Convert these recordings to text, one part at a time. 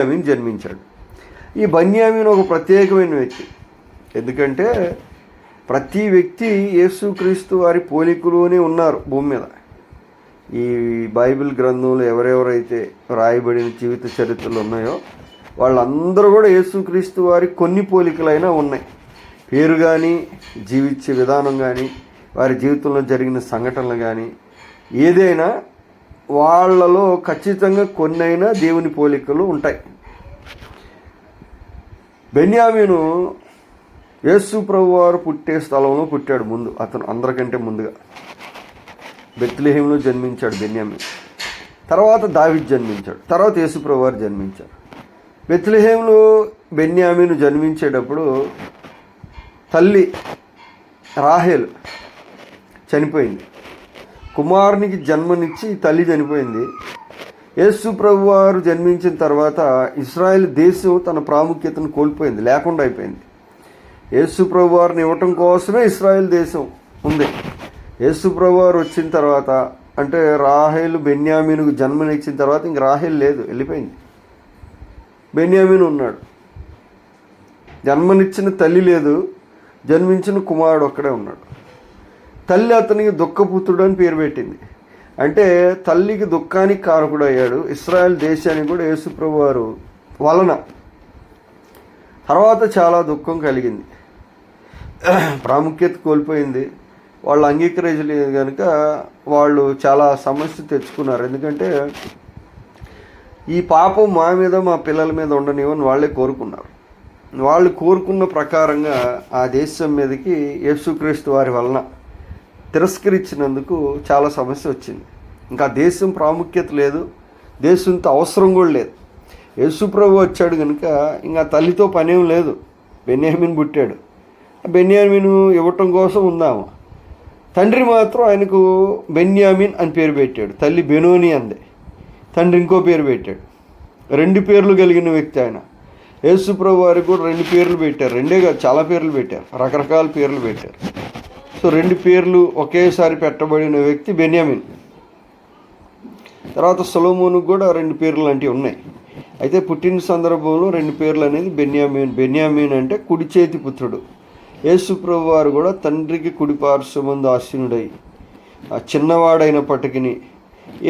బన్యామీన్ జన్మించాడు. ఈ బన్యామీన్ ఒక ప్రత్యేకమైన వ్యక్తి. ఎందుకంటే ప్రతి వ్యక్తి యేసుక్రీస్తు వారి పోలికలోనే ఉన్నారు భూమి మీద. ఈ బైబిల్ గ్రంథంలో ఎవరెవరైతే రాయబడిన జీవిత చరిత్రలు ఉన్నాయో వాళ్ళందరూ కూడా యేసుక్రీస్తు వారి కొన్ని పోలికలైనా ఉన్నాయి. పేరు కానీ జీవించే విధానం కానీ వారి జీవితంలో జరిగిన సంఘటనలు కానీ ఏదైనా వాళ్ళలో ఖచ్చితంగా కొన్నైనా దేవుని పోలికలు ఉంటాయి. బెన్యామీను యేసు ప్రభు వారు పుట్టే స్థలంలో పుట్టాడు ముందు అతను అందరికంటే ముందుగా. బెత్లెహేంలో జన్మించాడు బెన్యామీన్. తర్వాత దావిద్ జన్మించాడు తర్వాత యేసుప్రభు వారు జన్మించారు. బెత్లెహేంలో బెన్యామీను జన్మించేటప్పుడు తల్లి రాహేల్ చనిపోయింది. కుమారునికి జన్మనిచ్చి తల్లి చనిపోయింది. యేసు ప్రభు వారు జన్మించిన తర్వాత ఇస్రాయెల్ దేశం తన ప్రాముఖ్యతను కోల్పోయింది లేకుండా అయిపోయింది. యేసు ప్రభు వారిని ఇవ్వటం కోసమే ఇస్రాయెల్ దేశం ఉంది. యేసు ప్రభు వారు వచ్చిన తర్వాత అంటే రాహేలు బెన్యామీనుకు జన్మనిచ్చిన తర్వాత ఇంక రాహేల్ లేదు వెళ్ళిపోయింది. బెన్యామీన్ ఉన్నాడు. జన్మనిచ్చిన తల్లి లేదు జన్మించిన కుమారుడు ఒక్కడే ఉన్నాడు. తల్లి అతనికి దుఃఖపుత్రుడు అని పేరు పెట్టింది. అంటే తల్లికి దుఃఖానికి కారకుడు అయ్యాడు ఇస్రాయల్ దేశానికి కూడా యేసుప్రభు వారు వలన. తర్వాత చాలా దుఃఖం కలిగింది. ప్రాముఖ్యత కోల్పోయింది. వాళ్ళు అంగీకరించలేదు కనుక వాళ్ళు చాలా సమస్య తెచ్చుకున్నారు. ఎందుకంటే ఈ పాపం మా మీద మా పిల్లల మీద ఉండనివని వాళ్ళే కోరుకున్నారు. వాళ్ళు కోరుకున్న ప్రకారంగా ఆ దేశం మీదకి యేసుక్రీస్తు వారి వలన తిరస్కరించినందుకు చాలా సమస్య వచ్చింది. ఇంకా దేశం ప్రాముఖ్యత లేదు దేశంతో అవసరం కూడా లేదు. యేసుప్రభు వచ్చాడు కనుక ఇంకా తల్లితో పనేం లేదు. బెన్యామిన్ పుట్టాడు. బెన్యామిన్ ఇవ్వటం కోసం ఉందాము. తండ్రి మాత్రం ఆయనకు బెన్యామిన్ అని పేరు పెట్టాడు. తల్లి బెనోని అంది. తండ్రి ఇంకో పేరు పెట్టాడు. రెండు పేర్లు కలిగిన వ్యక్తి ఆయన. యేసుప్రభు వారికి కూడా రెండు పేర్లు పెట్టారు. రెండే కాదు చాలా పేర్లు పెట్టారు. రకరకాల పేర్లు పెట్టారు. సో రెండు పేర్లు ఒకేసారి పెట్టబడిన వ్యక్తి బెన్యామిన్. తర్వాత సొలోమోనుకు కూడా రెండు పేర్లు లాంటివి ఉన్నాయి. అయితే పుట్టిన సందర్భంలో రెండు పేర్లు అనేది బెన్యామిన్. బెన్యామిన్ అంటే కుడి చేతి పుత్రుడు. యేసుప్రభు వారు కూడా తండ్రికి కుడి పార్శ్వమందు ఆశీనుడై ఆ చిన్నవాడైనప్పటికీ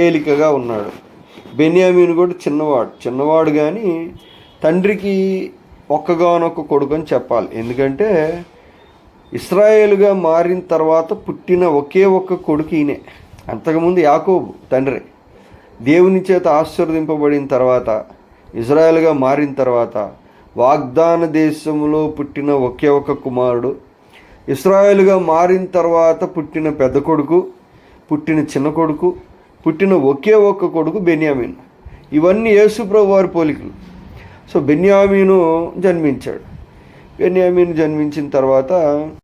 ఏలికగా ఉన్నాడు. బెన్యామీన్ కూడా చిన్నవాడు. చిన్నవాడు కానీ తండ్రికి ఒక్కగానొక్క కొడుకు అని చెప్పాలి. ఎందుకంటే ఇస్రాయేలుగా మారిన తర్వాత పుట్టిన ఒకే ఒక్క కొడుకు ఈయనే. అంతకుముందు యాకోబు తండ్రి. దేవుని చేత ఆశీర్వదింపబడిన తర్వాత ఇజ్రాయెల్గా మారిన తర్వాత వాగ్దాన దేశంలో పుట్టిన ఒకే ఒక కుమారుడు ఇస్రాయేల్గా మారిన తర్వాత పుట్టిన పెద్ద కొడుకు పుట్టిన చిన్న కొడుకు పుట్టిన ఒకే ఒక్క కొడుకు బెన్యామీన్. ఇవన్నీ యేసుప్రభు వారి పోలికలు. సో బెన్యామీను జన్మించాడు. బెన్యామీన్ జన్మించిన తర్వాత